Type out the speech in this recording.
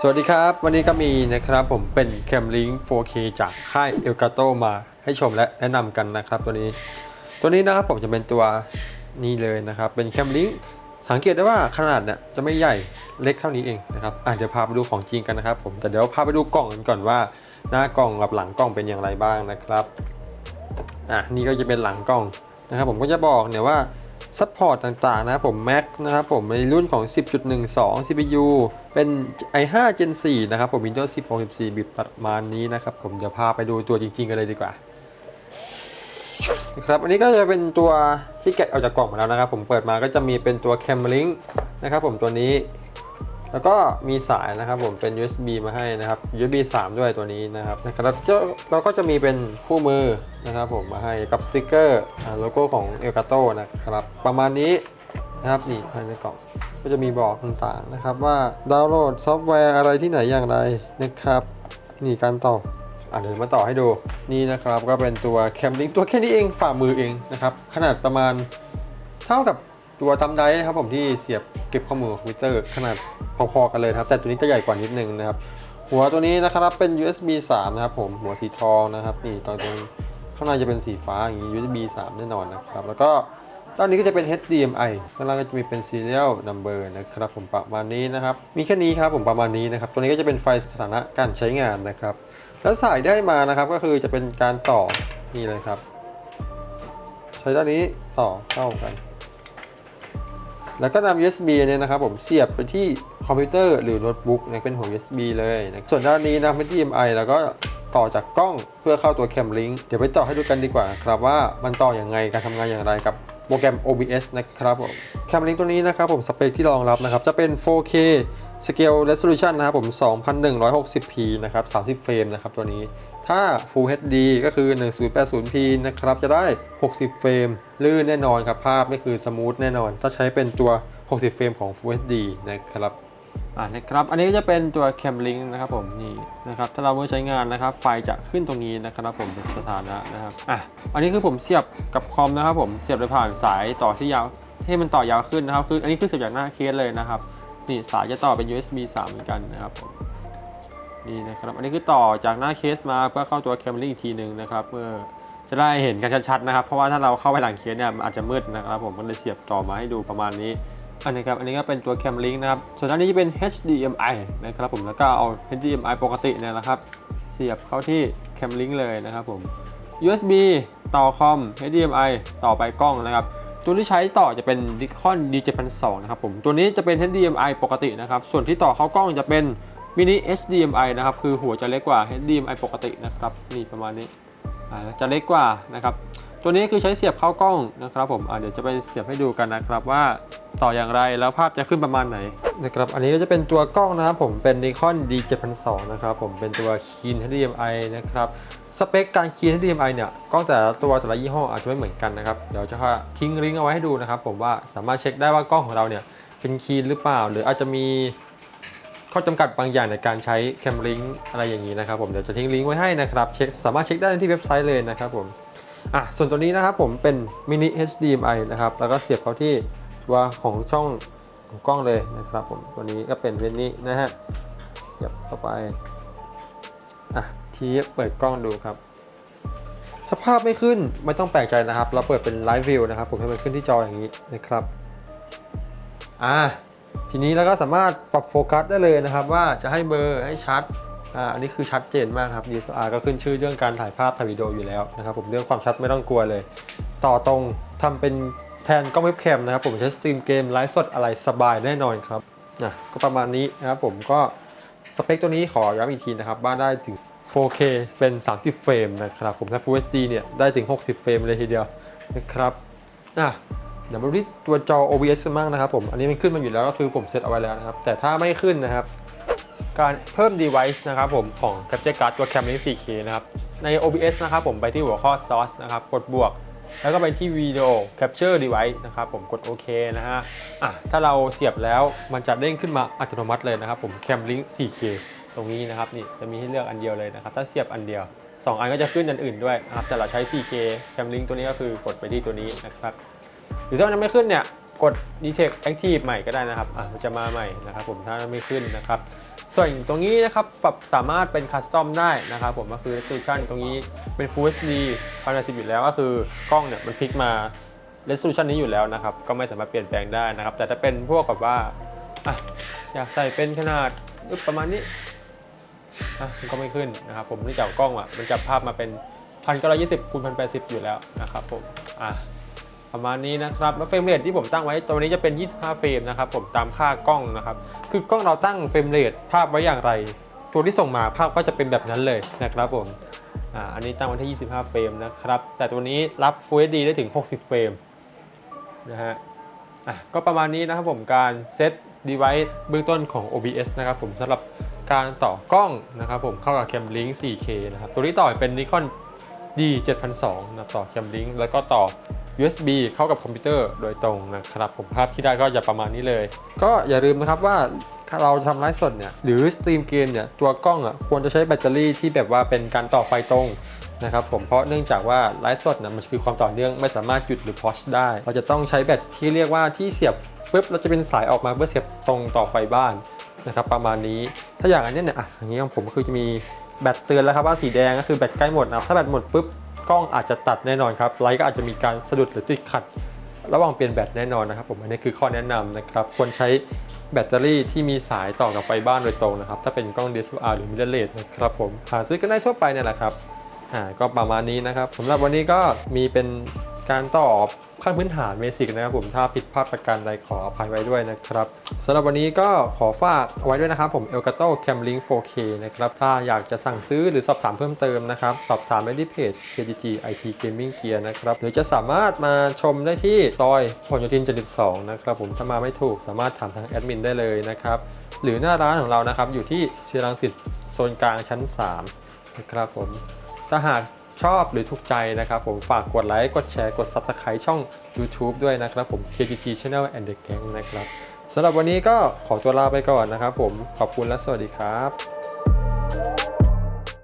สวัสดีครับ วันนี้ก็มีนะครับผมเป็น Cam Link 4K จากค่าย Elgato มาให้ชมและแนะนำกันนะครับตัวนี้ ตัวนี้นะครับผมจะเป็นตัวนี้เลยนะครับ เป็น Cam Link สังเกตได้ว่าขนาดเนี่ยจะไม่ใหญ่เล็กเท่านี้เองนะครับอะเดี๋ยวพาไปดูของจริงกันนะครับผมแต่เดี๋ยวพาไปดูกล่องกันก่อนว่า หน้ากล่องกับหลังกล่องเป็นอย่างไรบ้างนะครับอะนี่ก็จะเป็นหลังกล่องนะครับผมก็จะบอกเนี่ยว่า ซัพพอร์ตต่างๆนะผม Mac นะครับผมในรุ่นของ 10.12 CPU เป็น i5 Gen 4 นะครับผม Windows 10 64 บิตประมาณนี้นะครับผมเดี๋ยวพาไปดูตัวจริง ๆ กันเลยดีกว่านะครับอันนี้ก็จะเป็นตัวที่แกะออกจากกล่องมาแล้วนะครับ ผมเปิดมาก็จะมีเป็นตัว Cam Link นะครับผมตัวนี้ แล้วก็มีสายนะครับผมเป็น USB มาให้นะครับ USB 3 ด้วยตัวนี้นะครับแล้วก็เราก็จะมีเป็นคู่มือนะครับผมมาให้กับสติกเกอร์โลโก้ของ Elgato นะครับ ประมาณนี้นะครับนี่ภายในกล่องก็จะมีบอกต่างๆนะครับว่าดาวน์โหลดซอฟต์แวร์อะไรที่ไหนอย่างไรนะครับนี่การต่ออะเดี๋ยวมาต่อให้ดูนี่นะครับก็เป็นตัว Cam Link ตัวแค่นี้เองฝ่ามือเองนะครับขนาดประมาณเท่ากับ ตัวทำไดร์นะครับผมที่เสียบเก็บข้อมูลขอคอมพิวเตอร์ขนาดพอๆกันเลยครับ แต่ตัวนี้จะใหญ่กว่านิดนึงนะครับ หัวตัวนี้นะครับเป็น USB 3 นะครับผมหัวสีทองนะครับนี่ตอนตรงข้างในจะเป็นสีฟ้าอย่างนี้ USB 3 แน่นอนนะครับ แล้วก็ด้านนี้ก็จะเป็น HDMI ข้างล่างก็จะมีเป็น serial number นะครับผมประมาณนี้นะครับ มีแค่นี้ครับผมประมาณนี้นะครับ ตัวนี้ก็จะเป็นไฟสถานะการใช้งานนะครับ แล้วสายได้มานะครับก็คือจะเป็นการต่อนี่เลยครับ ใช้ด้านนี้ต่อเข้ากัน แล้วก็นำ USB เนี่ยนะครับผมเสียบไปที่คอมพิวเตอร์หรือโน้ตบุ๊กนะเป็นหัว USB เลยนะส่วนด้านนี้นะครับเป็น HDMI แล้วก็ต่อจากกล้องเพื่อเข้าตัวแคมลิงเดี๋ยวไปต่อให้ดูกันดีกว่าครับว่ามันต่ออย่างไงการทำงานอย่างไรกับโปรแกรม OBS นะครับผมแคมลิงตัวนี้นะครับผมสเปคที่รองรับนะครับจะเป็น 4K Scale Resolution นะครับผม 2160p นะครับ 30 เฟรมนะครับตัวนี้ ถ้า Full HD ก็คือ 1080p นะครับ จะได้ 60 เฟรม ลื่นแน่นอนครับ ภาพนี่คือสมูทแน่นอน ถ้าใช้เป็นตัว 60 เฟรมของ Full HD นะครับอ่านะครับ อันนี้จะเป็นตัว Cam Link นะครับผม นี่นะครับ ถ้าเราเมื่อใช้งานนะครับ ไฟจะขึ้นตรงนี้นะครับผมเป็นสถานะนะครับ อะ อันนี้คือผมเสียบกับคอมนะครับผม เสียบโดยผ่านสายต่อที่ยาวให้มันต่อยาวขึ้นนะครับ คืออันนี้คือเสียบจากหน้าเคสเลยนะครับ นี่สายจะต่อเป็น USB 3 เหมือนกันนะครับผมนี่นะครับ อันนี้คือต่อจากหน้าเคสมาเพื่อเข้าตัวแคม l ิ n อีกทีหนึ่งนะครับเพื่อจะได้เห็นกันชัดๆนะครับ เพราะว่าถ้าเราเข้าไปหลังเคสเนี่ยอาจจะมืดนะครับ ผมก็เลยเสียบต่อมาให้ดูประมาณนี้อันนี้ครับ อันนี้ก็เป็นตัวแคม Link นะครับ ส่วนด้านนี้จะเป็น HDMI นะครับผม แล้วก็เอา HDMI ปกติเนี่ยนะครับ เสียบเข้าที่แคม Link เลยนะครับผม USB ต่อคอม HDMI ต่อไปกล้องนะครับ ตัวที่ใช้ต่อจะเป็น Nikon D7002 นะครับผม ตัวนี้จะเป็น HDMI ปกตินะครับ ส่วนที่ต่อเข้ากล้องจะเป็น Mini HDMI นะครับ คือหัวจะเล็กกว่า HDMI ปกตินะครับ นี่ประมาณนี้ จะเล็กกว่านะครับ ตัวนี้คือใช้เสียบเข้ากล้องนะครับผมเดี๋ยวจะไปเสียบให้ดูกันนะครับว่า ต่ออย่างไร แล้วภาพจะขึ้นประมาณไหนนะครับอันนี้ก็จะเป็นตัวกล้องนะครับผมเป็น Nikon D7002 นะครับผมเป็นตัว Keen HDMI นะครับสเปคการคีย์ HDMI เนี่ยกล้องแต่ละตัวแต่ละยี่ห้ออาจจะไม่เหมือนกันนะครับเดี๋ยวจะทิ้งลิงก์เอาไว้ให้ดูนะครับผมว่าสามารถเช็คได้ว่ากล้องของเราเนี่ยเป็นคีย์หรือเปล่า หรืออาจจะมีข้อจำกัดบางอย่างในการใช้แคมลิงอะไรอย่างนี้นะครับผมเดี๋ยวจะทิ้งลิงก์ไว้ให้นะครับเช็คสามารถเช็คได้ที่เว็บไซต์เลยนะครับผมอะส่วนตัวนี้นะครับผมเป็น mini HDMI นะครับแล้วก็เสียบเข้าที่ ตัวของช่องของกล้องเลยนะครับผมตัวนี้ก็เป็นเวนนี้นะฮะเสียบเข้าไปอะทีเปิดกล้องดูครับถ้าภาพไม่ขึ้นไม่ต้องแปลกใจนะครับ เราเปิดเป็นไลฟ์วิวนะครับผมให้มันขึ้นที่จออย่างนี้นะครับอ่าทีนี้เราก็สามารถปรับโฟกัสได้เลยนะครับ ว่าจะให้เบอร์ให้ชัดอ่าอันนี้คือชัดเจนมากครับ DSLR ก็ขึ้นชื่อเรื่องการถ่ายภาพถ่ายวิดีโออยู่แล้วนะครับผมเรื่องความชัดไม่ต้องกลัวเลย ต่อตรงทำเป็น แทนกล้องเว็บแคมนะครับผมใช้สตรีมเกมไลฟ์สดอะไรสบายแน่นอนครับอะก็ประมาณนี้นะครับผมก็สเปคตัวนี้ขอย้ำอีกทีนะครับว่าได้ถึง 4K เป็น 30 เฟรมนะครับผมถ้า Full HD เนี่ยได้ถึง 60 เฟรมเลยทีเดียวนะครับอะเดี๋ยวมาดูที่ตัวจอ OBS กันบ้างนะครับผมอันนี้มันขึ้นมาอยู่แล้วก็คือผมเซตเอาไว้แล้วนะครับ แต่ถ้าไม่ขึ้นนะครับ การเพิ่ม device นะครับผมของ Capture Card ตัว Cam Link 4K นะครับใน OBS นะครับผมไปที่หัวข้อ Source นะครับกดบวก แล้วก็ไปที่ Video Capture Device นะครับผมกดโอเคนะฮะอะถ้าเราเสียบแล้วมันจะเด้งขึ้นมาอัตโนมัติเลยนะครับผม Cam Link 4K ตรงนี้นะครับนี่จะมีให้เลือกอันเดียวเลยนะครับถ้าเสียบอันเดียว2อันก็จะขึ้นอันอื่นด้วยนะครับแต่เราใช้ 4K Cam Link ตัวนี้ก็คือกดไปที่ตัวนี้นะครับรือถ้ามันยังไม่ขึ้นเนี่ยกด detect active ใหม่ก็ได้นะครับอะมันจะมาใหม่นะครับผมถ้าไม่ขึ้นนะครับ ส่วนตรงนี้นะครับปรับสามารถเป็นคัสตอมได้นะครับผมก็คือ resolution ตรงนี้เป็น Full HD 1080อยู่แล้วก็คือกล้องเนี่ยมันฟิกมา resolution นี้อยู่แล้วนะครับก็ไม่สามารถเปลี่ยนแปลงได้นะครับ แต่ถ้าเป็นพวกแบบว่าอะอยากใส่เป็นขนาดประมาณนี้อะมันก็ไม่ขึ้นนะครับผมเนื่องจากกล้องอะมันจับภาพมาเป็น1920คูณ1080อยู่แล้วนะครับผมอะ ประมาณนี้นะครับแล้วเฟรมเรทที่ผมตั้งไว้ตัวนี้จะเป็น 25 เฟรมนะครับผมตามค่ากล้องนะครับ คือกล้องเราตั้งเฟรมเรทภาพไว้อย่างไร ตัวที่ส่งมาภาพก็จะเป็นแบบนั้นเลยนะครับผมอ่าอันนี้ตั้งไว้ที่ 25 เฟรมนะครับ แต่ตัวนี้รับ Full HD ได้ถึง 60 เฟรมนะฮะอะก็ประมาณนี้นะครับผมการเซต device เบื้องต้นของ OBS นะครับผมสำหรับการต่อกล้องนะครับผมเข้ากับ Cam Link 4K นะครับ ตัวนี้ต่อเป็น Nikon D 7002นะต่อ Cam Link แล้วก็ต่อ USB เข้ากับคอมพิวเตอร์โดยตรงนะครับผมภาพที่ได้ก็จะประมาณนี้เลย ก็อย่าลืมนะครับว่าเราทำไลฟ์สดเนี่ยหรือสตรีมเกมเนี่ยตัวกล้องอะควรจะใช้แบตเตอรี่ที่แบบว่าเป็นการต่อไฟตรงนะครับผมเพราะเนื่องจากว่าไลฟ์สดเนี่ยมันคือความต่อเนื่องไม่สามารถหยุดหรือพอชได้ เราจะต้องใช้แบตที่เรียกว่าที่เสียบปุ๊บเราจะเป็นสายออกมาเพื่อเสียบตรงต่อไฟบ้านนะครับประมาณนี้ถ้าอย่างอันนี้เนี่ยอะอย่างนี้ของผมก็คือจะมีแบตเตือนแล้วครับว่าสีแดงก็คือแบตใกล้หมดนะถ้าแบตหมดปุ๊บ กล้องอาจจะตัดแน่นอนครับไลท์ก็อาจจะมีการสะดุดหรือติดขัด ระหว่างเปลี่ยนแบตแน่นอนนะครับผมอันนี้คือข้อแนะนำนะครับควรใช้แบตเตอรี่ที่มีสายต่อกับไฟบ้านโดยตรงนะครับถ้าเป็นกล้อง DSLR หรือ mirrorless นะครับผมหาซื้อกันได้ทั่วไปเนี่ยแหละครับอ่าก็ประมาณนี้นะครับสำหรับวันนี้ก็มีเป็นการตอบ ขั้นพื้นฐานเบสิกนะครับผมถ้าผิดพลาดประการใดขออภัยไว้ด้วยนะครับสำหรับวันนี้ก็ขอฝากเอาไว้ด้วยนะครับผม Elgato Cam Link 4K นะครับถ้าอยากจะสั่งซื้อหรือสอบถามเพิ่มเติมนะครับสอบถามได้ที่เพจ KGG IT Gaming Gear นะครับหรือจะสามารถมาชมได้ที่ซอยพหลโยธิน72นะครับผมถ้ามาไม่ถูกสามารถถามทางแอดมินได้เลยนะครับหรือหน้าร้านของเรานะครับอยู่ที่เชียรังสิตโซนกลางชั้น3นะครับผมถ้าหาก ชอบหรือถูกใจนะครับผมฝากกดไลค์ กดแชร์ กด Subscribe ช่อง YouTube ด้วยนะครับผม KGG Channel and the Gang นะครับสำหรับวันนี้ก็ขอตัวลาไปก่อนนะครับผมขอบคุณและสวัสดีครับ